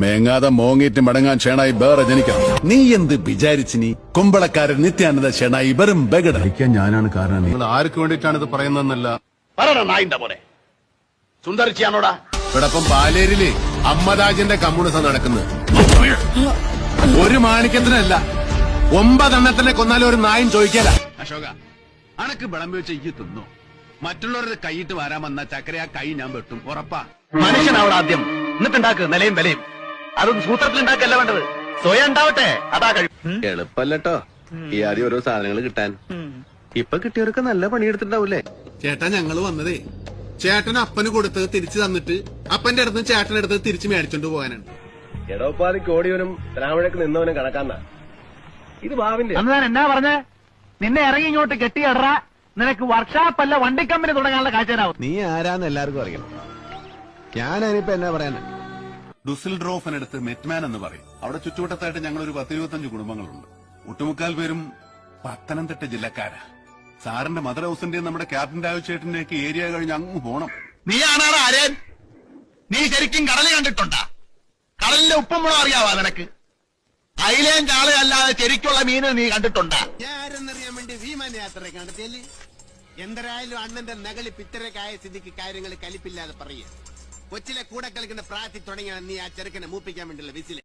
മേങ്ങാതെ മോങ്ങിയിട്ട് മടങ്ങാൻ ഷേണായി വേറെ ജനിക്കാം. നീ എന്ത് വിചാരിച്ചിനി? കുമ്പളക്കാരൻ നിത്യാനന്ദ ഷേണായി വെറും ബഗട ഞാനാണ് കാരണം നിങ്ങൾ ആർക്ക് വേണ്ടിയിട്ടാണ് ഇത് പറയുന്നതെന്നല്ല. പറയണ നായിന്റെ പോലെ സുന്ദരിച്ചിയാണോടാ? ഇവിടെ ഇപ്പം പാലേരിയിലെ അമ്മദാജിന്റെ കമ്മ്യൂണിസം നടക്കുന്നത് ഒരു മാണിക്യത്തിനല്ല ഒമ്പതെണ്ണത്തിനെ കൊന്നാലും ഒരു നായും ചോദിക്കല. അശോക അനക്ക് വിളമ്പി വെച്ച് ഈ തിന്നു? മറ്റുള്ളവരുടെ കൈയിട്ട് വരാൻ വന്ന ചക്കര ആ കൈ ഞാൻ വെട്ടും. ഉറപ്പാ. മനുഷ്യനാവണം ആദ്യം. എന്നിട്ടുണ്ടാക്ക് നിലയും വിലയും. അതും സൂത്രത്തിൽ ഉണ്ടാക്കല്ല വേണ്ടത്? സ്വയം ഉണ്ടാവട്ടെ. അതാ കഴിയും എളുപ്പല്ലോ ഈ ആദ്യം ഓരോ സാധനങ്ങൾ കിട്ടാൻ. ഇപ്പൊ കിട്ടിയവർക്ക് നല്ല പണിയെടുത്തിട്ടുണ്ടാവൂലേ ചേട്ടാ ഞങ്ങൾ വന്നതേ. ചേട്ടൻ അപ്പന് കൊടുത്തത് തിരിച്ചു തന്നിട്ട് അപ്പന്റെ അടുത്ത് ചേട്ടന്റെ അടുത്ത് തിരിച്ചു മേടിച്ചോണ്ട് പോകാനാണ്. എടോപ്പാതി കോടിയവനും രാമഴക്ക് നിന്നവനും കണക്കാന്ന. ഇത് ഭാവിന്റെ അന്ന് ഞാൻ എന്നാ പറഞ്ഞേ? നിന്നെ ഇറങ്ങി ഇങ്ങോട്ട് കെട്ടിയടറ. നിനക്ക് വർക്ക്ഷോപ്പ് അല്ല വണ്ടി കമ്പനി തുടങ്ങാനുള്ള കാഴ്ച നീ ആരാന്ന് എല്ലാവർക്കും അറിയണം. ഞാനതിനിപ്പോ എന്നാ പറയാനാ? ഡുസിൽ ഡ്രോഫിനടുത്ത് മെറ്റ്മാൻ എന്ന് പറയും. അവിടെ ചുറ്റുവട്ടത്തായിട്ട് ഞങ്ങൾ ഒരു പത്തിരുപത്തഞ്ച് കുടുംബങ്ങളുണ്ട്. ഒട്ടുമുക്കാൽ പേരും പത്തനംതിട്ട ജില്ലക്കാരാ. സാറിന്റെ മദർ ഹൗസിന്റെയും നമ്മുടെ ക്യാപ്റ്റൻ രാജുചേട്ടന്റെ ഒക്കെ ഏരിയ കഴിഞ്ഞ് അങ്ങ് പോണം. നീ ആണാണ് ആര്യൻ? നീ ശരിക്കും കടൽ കണ്ടിട്ടുണ്ടാ? കടലിന്റെ ഉപ്പുമുളക് അറിയാവാ നിനക്ക്? അയിലേം ചാളയല്ലാതെ ശരിക്കുള്ള മീന് നീ കണ്ടിട്ടുണ്ടാ? ഞാരെന്നറിയാൻ വേണ്ടി വിമാനയാത്ര നടത്തിയല്ലേ എന്തരായാലും അണ്ണന്റെ നകളി പിത്തരക്കായ സ്ഥിതിക്ക് കാര്യങ്ങൾ കലിപ്പില്ലാതെ പറയുക. കൊച്ചിലെ കൂടെ കളിക്കുന്ന പ്രായത്തിൽ തുടങ്ങിയാണ് നീ ആ ചെറുക്കനെ മൂപ്പിക്കാൻ വേണ്ടിയുള്ള വിസിൽ.